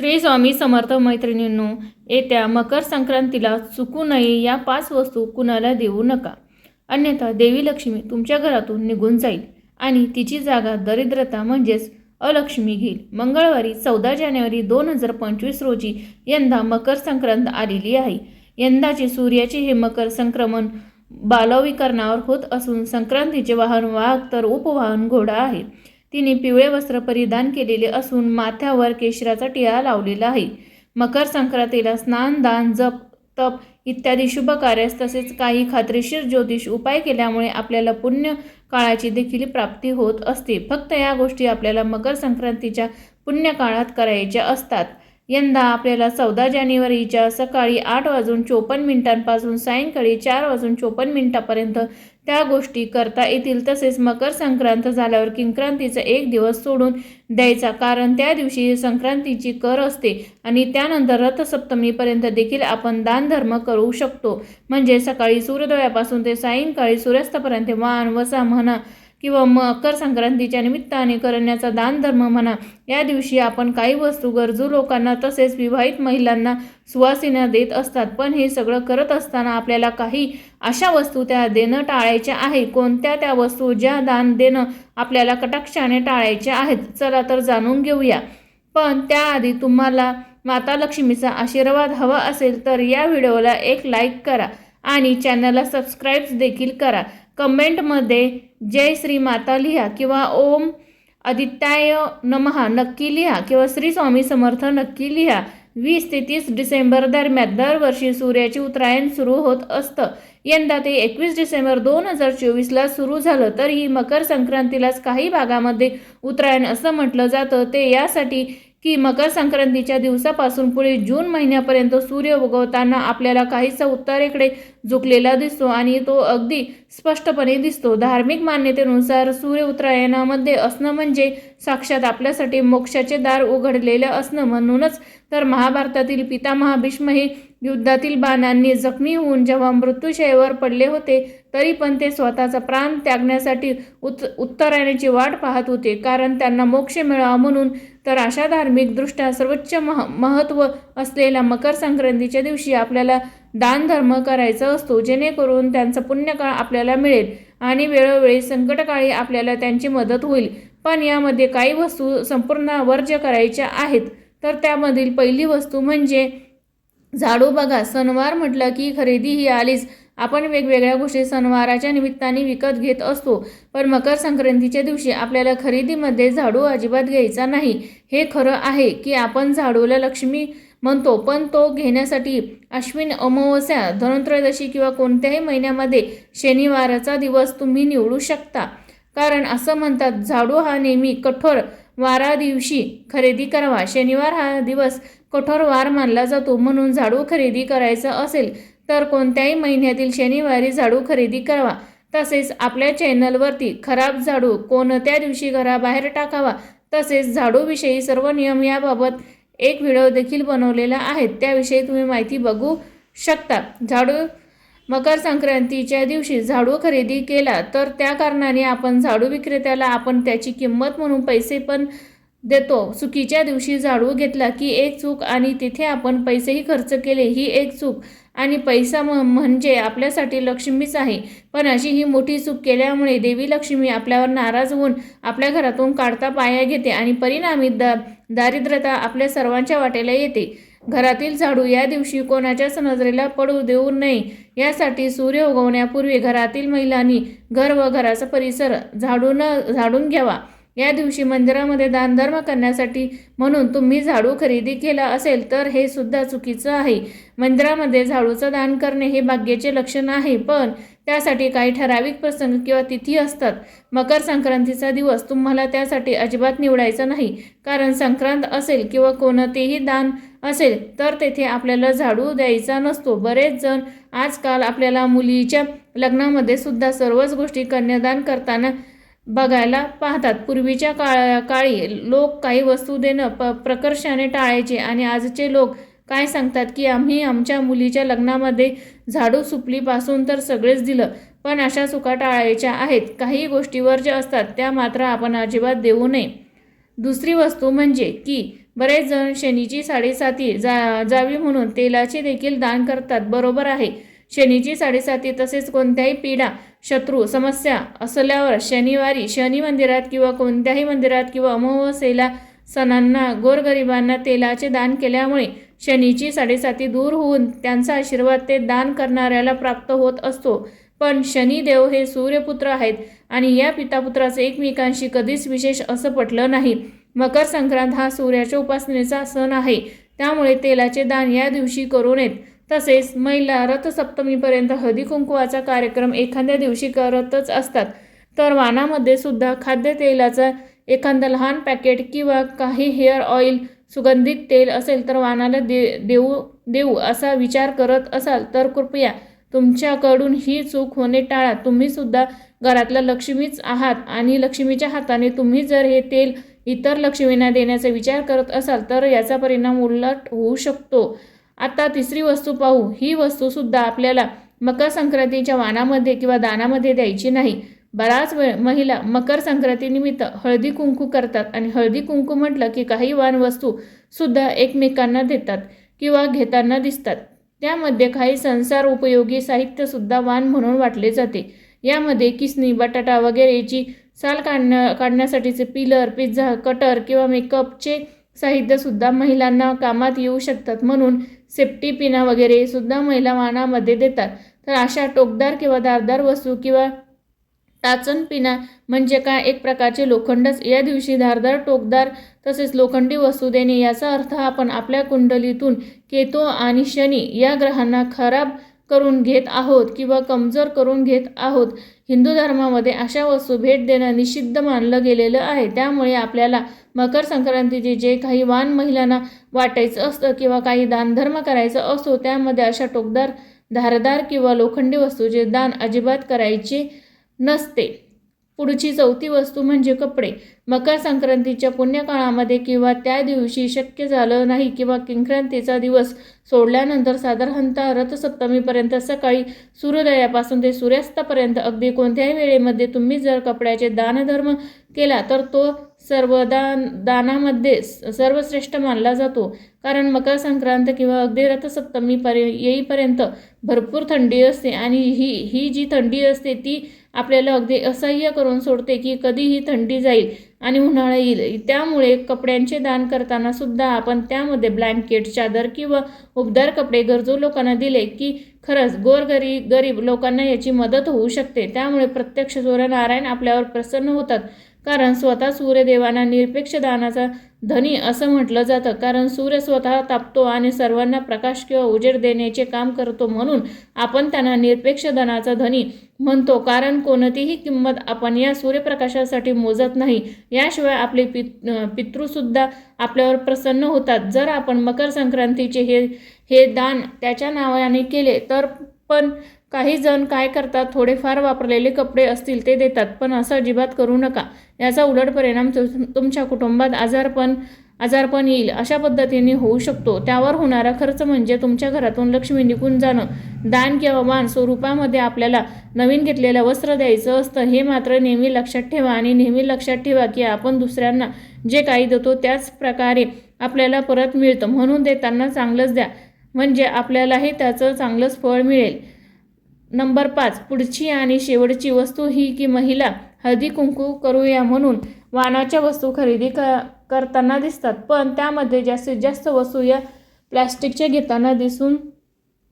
श्री स्वामी समर्थ मैत्रिणींनो येत्या मकर संक्रांतीला चुकू नये या पाच वस्तू कुणाला देऊ नका. अन्यथा देवी लक्ष्मी तुमच्या घरातून निघून जाईल आणि तिची जागा दरिद्रता म्हणजेच अलक्ष्मी घेईल. मंगळवारी चौदा जानेवारी दोन हजार पंचवीस रोजी यंदा मकर संक्रांत आलेली आहे. यंदाचे सूर्याचे हे मकर संक्रमण बालविकरणावर होत असून संक्रांतीचे वाहन वाहक तर उपवाहन घोडा आहे. तिने पिवळे वस्त्र परिधान केलेले असून माथ्यावर केशराचा टिळा लावलेला आहे. मकर संक्रांतीला स्नान दान जप तप इत्यादी शुभ कार्यास तसेच काही खात्रीशीर ज्योतिष उपाय केल्यामुळे आपल्याला पुण्य काळाची देखील प्राप्ती होत असते. फक्त या गोष्टी आपल्याला मकर संक्रांतीच्या पुण्यकाळात करायच्या असतात. यंदा आपल्याला चौदा जानेवारीच्या सकाळी आठ वाजून चोपन्न मिनिटांपासून सायंकाळी चार वाजून चोपन्न मिनिटापर्यंत त्या गोष्टी करता येतील तसेच मकर संक्रांत झाल्यावर किंक्रांतीचा एक दिवस सोडून द्यायचा. कारण त्या दिवशी संक्रांतीची कर असते आणि त्यानंतर रथसप्तमीपर्यंत देखील आपण दानधर्म करू शकतो. म्हणजे सकाळी सूर्योदयापासून ते सायंकाळी सूर्यास्तापर्यंत वाहन वसा म्हणा किंवा मकर संक्रांतीच्या निमित्ताने करण्याचा दानधर्म म्हणा या दिवशी आपण काही वस्तू गरजू लोकांना तसेच विवाहित महिलांना सुवासिना देत असतात. पण हे सगळं करत असताना आपल्याला काही अशा वस्तू त्या देणं टाळायच्या आहे कोणत्या त्या वस्तू ज्या दान देणं आपल्याला कटाक्षाने टाळायच्या आहेत चला तर जाणून घेऊया. पण त्याआधी तुम्हाला माता लक्ष्मीचा आशीर्वाद हवा असेल तर या व्हिडिओला एक लाईक करा आणि चॅनलला सबस्क्राईब देखील करा. कमेंटमध्ये जय श्री माता लिहा किंवा ओम आदित्याय नमहा नक्की लिहा किंवा श्री स्वामी समर्थ नक्की लिहा. वीस ते तीस डिसेंबर दरम्यान दरवर्षी सूर्याचे उत्तरायण सुरू होत असतं. यंदा ते एकवीस डिसेंबर दोन हजार चोवीसला सुरू झालं. तर ही मकर संक्रांतीलाच काही भागामध्ये उत्तरायण असं म्हटलं जातं. ते यासाठी की मकर संक्रांतीच्या दिवसापासून पुढे जून महिन्यापर्यंत सूर्य उगवताना आपल्याला काहीसा उत्तरेकडे झुकलेला दिसतो आणि तो अगदी स्पष्टपणे दिसतो. धार्मिक मान्यतेनुसार सूर्य उत्तरायणामध्ये असणं म्हणजे साक्षात आपल्यासाठी मोक्षाचे दार उघडलेलं असणं. म्हणूनच तर महाभारतातील पितामहा भीष्म हे युद्धातील बाणांनी जखमी होऊन जेव्हा मृत्यूशयेवर पडले होते तरी पण ते स्वतःचा प्राण त्यागण्यासाठी उत् उत्तरायणाची वाट पाहत होते. कारण त्यांना मोक्ष मिळावा म्हणून तर अशा धार्मिकदृष्ट्या सर्वोच्च मह महत्त्व असलेल्या मकर संक्रांतीच्या दिवशी आपल्याला दानधर्म करायचा असतो जेणेकरून त्यांचा पुण्यकाळ आपल्याला मिळेल आणि वेळोवेळी संकटकाळी आपल्याला त्यांची मदत होईल. पण यामध्ये काही वस्तू संपूर्ण वर्ज्य करायच्या आहेत. तर त्यामधील पहिली वस्तू म्हणजे झाडू. बघा सणवार म्हटलं की खरेदी ही आलीच. आपण वेगवेगळ्या गोष्टी सणवाराच्या निमित्ताने विकत घेत असतो पण मकर संक्रांतीच्या दिवशी आपल्याला खरेदीमध्ये झाडू अजिबात घ्यायचा नाही. हे खरं आहे की आपण झाडूला लक्ष्मी म्हणतो पण तो घेण्यासाठी अश्विन अमावस्या धनत्रयोदशी किंवा कोणत्याही महिन्यामध्ये शनिवाराचा दिवस तुम्ही निवडू शकता. कारण असं म्हणतात झाडू हा नेहमी कठोर वारा दिवशी खरेदी करावा. शनिवार हा दिवस कठोर वार मानला जातो म्हणून झाडू खरेदी करायचं असेल तर कोणत्याही महिन्यातील शनिवारी झाडू खरेदी करावा. तसेच आपल्या चॅनलवरती खराब झाडू कोणत्या दिवशी घराबाहेर टाकावा तसेच झाडूविषयी सर्व नियम याबाबत एक व्हिडिओ देखील बनवलेला आहे. त्याविषयी तुम्ही माहिती बघू शकता. झाडू मकर संक्रांतीच्या दिवशी झाडू खरेदी केला तर त्या कारणाने आपण झाडू विक्रेत्याला आपण त्याची किंमत म्हणून पैसे पण देतो. चुकीच्या दिवशी झाडू घेतला की एक चूक आणि तिथे आपण पैसेही खर्च केले ही एक चूक. आणि पैसा म म्हणजे आपल्यासाठी लक्ष्मीच आहे. पण अशी ही मोठी चूक केल्यामुळे देवी लक्ष्मी आपल्यावर नाराज होऊन आपल्या घरातून काढता पाया घेते आणि परिणामी द दारिद्र्यता आपल्या सर्वांच्या वाटेला येते. घरातील झाडू या दिवशी कोणाच्याच नजरेला पडू देऊ नये. यासाठी सूर्य उगवण्यापूर्वी घरातील महिलांनी घर व घराचा परिसर झाडून झाडून घ्यावा. या दिवशी मंदिरामध्ये दानधर्म करण्यासाठी म्हणून तुम्ही झाडू खरेदी केला असेल तर हे सुद्धा चुकीचं आहे. मंदिरामध्ये झाडूचं दान करणे हे भाग्याचे लक्षण आहे पण त्यासाठी काही ठराविक प्रसंग किंवा तिथी असतात. मकर संक्रांतीचा दिवस तुम्हाला त्यासाठी अजिबात निवडायचा नाही. कारण संक्रांत असेल किंवा कोणतेही दान असेल तर तेथे आपल्याला झाडू द्यायचा नसतो. बरेच जण आजकाल आपल्याला मुलीच्या लग्नामध्ये सुद्धा सर्वच गोष्टी कन्यादान करताना बघायला पाहतात. पूर्वीच्या काळा काळी लोक काही वस्तू देणं प प्रकर्षाने टाळायचे आणि आजचे लोक काय सांगतात की आम्ही आमच्या मुलीच्या लग्नामध्ये झाडू सुपलीपासून तर सगळेच दिलं पण अशा चुका टाळायच्या आहेत. काही गोष्टीवर ज्या असतात त्या मात्र आपण अजिबात देऊ नये. दुसरी वस्तू म्हणजे की बरेच जण शनीची साडेसाती जा जावी म्हणून तेलाचे देखील दान करतात. बरोबर आहे. शनीची साडेसाती तसेच कोणत्याही पीडा शत्रू समस्या असल्यावर शनिवारी शनी मंदिरात किंवा कोणत्याही मंदिरात किंवा अमावस्येला सणांना गोरगरिबांना तेलाचे दान केल्यामुळे शनीची साडेसाती दूर होऊन त्यांचा आशीर्वाद ते दान करणाऱ्याला प्राप्त होत असतो. पण शनिदेव हे सूर्यपुत्र आहेत आणि या पितापुत्राचं एकमेकांशी कधीच विशेष असं पटलं नाही. मकर संक्रांत हा सूर्याच्या उपासनेचा सण आहे. त्यामुळे तेलाचे दान या दिवशी करू नयेत. तसेच महिला रथसप्तमीपर्यंत हळदी कुंकवाचा कार्यक्रम एखाद्या दिवशी करतच असतात. तर वानामध्ये सुद्धा खाद्यतेलाचा एखादं लहान पॅकेट किंवा काही हेअर ऑइल सुगंधित तेल असेल तर वानाला दे देऊ देऊ असा विचार करत असाल तर कृपया तुमच्याकडून ही चूक होणे टाळा. तुम्ही सुद्धा लक्ष्मीच आहात आणि लक्ष्मीच्या हाताने तुम्ही जर हे तेल इतर लक्ष्मींना देण्याचा विचार करत असाल तर याचा परिणाम उलट होऊ शकतो. आता तिसरी वस्तू पाहू. ही वस्तूसुद्धा आपल्याला मकर संक्रांतीच्या वाणामध्ये किंवा दानामध्ये द्यायची नाही. बराच वेळ महिला मकर संक्रांतीनिमित्त हळदी कुंकू करतात आणि हळदी कुंकू म्हटलं की काही वाण वस्तू सुद्धा एकमेकांना देतात किंवा घेताना दिसतात. त्यामध्ये काही संसार उपयोगी साहित्यसुद्धा वाण म्हणून वाटले जाते. यामध्ये किसनी बटाटा वगैरेची साल काढण्या काढण्यासाठीचे पिलर पिझ्झा कटर किंवा मेकअपचे साहित्यसुद्धा महिलांना कामात येऊ शकतात म्हणून सेफ्टी पिना वगैरे सुद्धा महिला वाहनामध्ये देतात. तर अशा टोकदार किंवा धारदार वस्तू किंवा टाचन पिना म्हणजे काय? एक प्रकारचे लोखंडच. या दिवशी धारदार टोकदार तसेच लोखंडी वस्तू देणे याचा अर्थ आपण आपल्या कुंडलीतून केतो आणि शनी या ग्रहांना खराब करून घेत आहोत किंवा कमजोर करून घेत आहोत. हिंदू धर्मामध्ये अशा वस्तू भेट देणं निषिद्ध मानलं गेलेलं आहे. त्यामुळे आपल्याला मकर संक्रांतीचे जे काही वाण महिलांना वाटायचं असतं किंवा काही दानधर्म करायचं असतो त्यामध्ये अशा टोकदार धारदार किंवा लोखंडी वस्तूचे दान अजिबात करायचे नसते. पुढची चौथी वस्तू म्हणजे कपडे. मकर संक्रांतीच्या पुण्यकाळामध्ये किंवा त्या दिवशी शक्य झालं नाही किंवा किंक्रांतीचा दिवस सोडल्यानंतर साधारणतः रथसप्तमीपर्यंत सकाळी सूर्योदयापासून ते सूर्यास्तापर्यंत अगदी कोणत्याही वेळेमध्ये तुम्ही जर कपड्याचे दानधर्म केला तर तो सर्व दान दानामध्ये सर्वश्रेष्ठ मानला जातो. कारण मकर संक्रांत किंवा अगदी रथसप्तमीपर्य येईपर्यंत भरपूर थंडी असते आणि ही ही जी थंडी असते ती आपल्याला अगदी असह्य करून सोडते की कधीही थंडी जाईल आणि उन्हाळा येईल. त्यामुळे कपड्यांचे दान करताना सुद्धा आपण त्यामध्ये ब्लँकेट चादर किंवा उबदार कपडे गरजू लोकांना दिले की खरंच गोरगरी गरीब लोकांना याची मदत होऊ शकते. त्यामुळे प्रत्यक्ष सूर्यनारायण आपल्यावर प्रसन्न होतात. कारण स्वतः सूर्यदेवांना निरपेक्ष दानाचा धनी असं म्हटलं जातं कारण सूर्य स्वतः तापतो आणि सर्वांना प्रकाश किंवा उजेड देण्याचे काम करतो म्हणून आपण त्यांना निरपेक्ष धनाचा धनी म्हणतो. कारण कोणतीही किंमत आपण या सूर्यप्रकाशासाठी मोजत नाही याशिवाय आपले पित पितृसुद्धा आपल्यावर प्रसन्न होतात. जर आपण मकर संक्रांतीचे हे हे दान त्याच्या नावाने केले तर पण काही जण काय करतात थोडेफार वापरलेले कपडे असतील ते देतात पण असं अजिबात करू नका. याचा उलट परिणाम तुमच्या कुटुंबात आजारपण आजारपण येईल अशा पद्धतीने होऊ शकतो. त्यावर होणारा खर्च म्हणजे तुमच्या घरातून लक्ष्मी निघून जाणं. दान किंवा वाण स्वरूपामध्ये आपल्याला नवीन घेतलेलं वस्त्र द्यायचं असतं हे मात्र नेहमी लक्षात ठेवा आणि नेहमी लक्षात ठेवा की आपण दुसऱ्यांना जे काही देतो त्याच प्रकारे आपल्याला परत मिळतं. म्हणून देताना चांगलंच द्या. म्हणजे आपल्यालाही त्याचं चांगलंच फळ मिळेल. नंबर पाच पुढची आणि शेवटची वस्तू ही की महिला हळदी कुंकू करूया म्हणून वाणाच्या वस्तू खरेदी क करताना दिसतात. पण त्यामध्ये जास्तीत जास्त वस्तू या प्लॅस्टिकच्या घेताना दिसून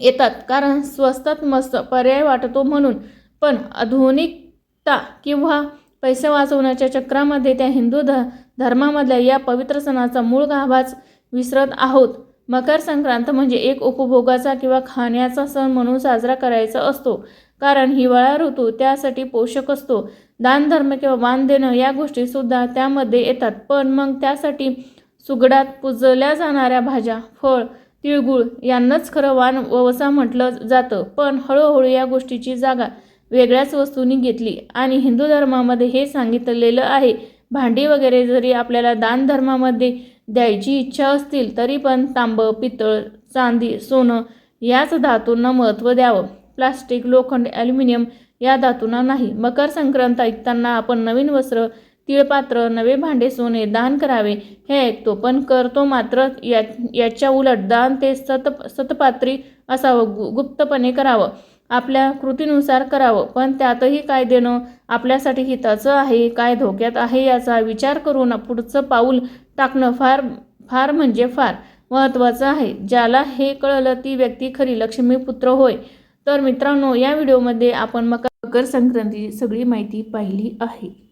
येतात. कारण स्वस्तात मस्त पर्याय वाटतो म्हणून. पण आधुनिकता किंवा पैसे वाचवण्याच्या चक्रामध्ये त्या हिंदू ध धर्मामधल्या या पवित्र सणाचा मूळ गाभाच विसरत आहोत. मकर संक्रांत म्हणजे एक उपभोगाचा किंवा खाण्याचा सण म्हणून साजरा करायचा असतो. कारण हिवाळा ऋतू त्यासाठी पोषक असतो. दानधर्म किंवा वाण देणं या गोष्टीसुद्धा त्यामध्ये येतात. पण मग त्यासाठी सुगडात पुजल्या जाणाऱ्या भाज्या फळ तिळगुळ यांनाच खरं वाण वसा म्हटलं जातं. पण हळूहळू या गोष्टीची जागा वेगळ्याच वस्तूंनी घेतली आणि हिंदू धर्मामध्ये हे सांगितलेलं आहे. भांडी वगैरे जरी आपल्याला दानधर्मामध्ये द्यायची इच्छा असतील तरी पण तांबं पितळ चांदी सोनं याच धातूंना महत्त्व द्यावं. प्लास्टिक लोखंड ॲल्युमिनियम या धातूंना नाही. मकर संक्रांत ऐकताना आपण नवीन वस्त्र तिळपात्र नवे भांडे सोने दान करावे हे ऐकतो. पण करतो मात्र या याच्या उलट दान ते सत सतपात्री असावं गु गुप्तपणे करावं. आपल्या कृतीनुसार करावं. पण त्यातही काय देणं? आपल्यासाठी हिताचं आहे काय धोक्यात आहे याचा विचार करून पुढचं पाऊल टाकणं फार फार म्हणजे फार महत्त्वाचं आहे. ज्याला हे कळलं ती व्यक्ती खरी लक्ष्मीपुत्र होय. तर मित्रांनो या व्हिडिओमध्ये आपण मकर संक्रांती सगळी माहिती पाहिली आहे.